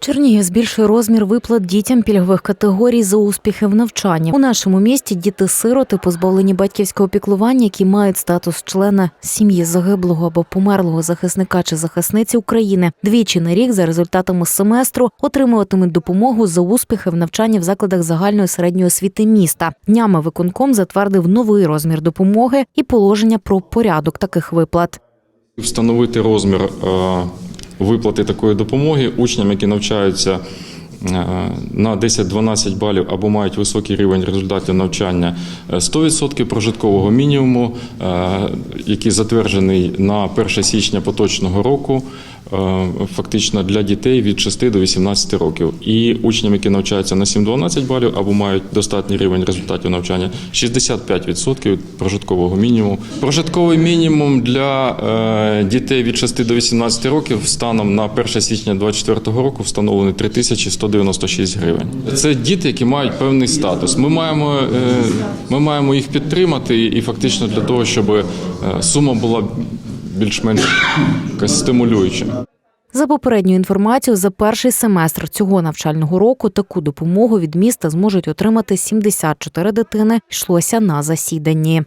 Чернігів збільшує розмір виплат дітям пільгових категорій за успіхи в навчанні. У нашому місті діти-сироти, позбавлені батьківського піклування, які мають статус члена сім'ї загиблого або померлого захисника чи захисниці України, двічі на рік за результатами семестру отримуватимуть допомогу за успіхи в навчанні в закладах загальної середньої освіти міста. Днями виконком затвердив новий розмір допомоги і положення про порядок таких виплат. Встановити розмір е, виплати такої допомоги учням, які навчаються е, на 10-12 балів або мають високий рівень результатів навчання, е, 100% прожиткового мінімуму, е, який затверджений на 1 січня поточного року, е, фактично для дітей від 6 до 18 років. І учням, які навчаються на 7-12 балів або мають достатній рівень результатів навчання, 65% від прожиткового мінімуму. Прожитковий мінімум для е, дітей від 6 до 18 років станом на 1 січня 2024 року встановлений 3196 гривень. Це діти, які мають певний статус. Ми маємо, е, ми маємо їх підтримати і фактично для того, щоб е, сума була більш-менш якась стимулююча. За попередньою інформацією, за перший семестр цього навчального року таку допомогу від міста зможуть отримати 74 дитини. Йшлося на засіданні.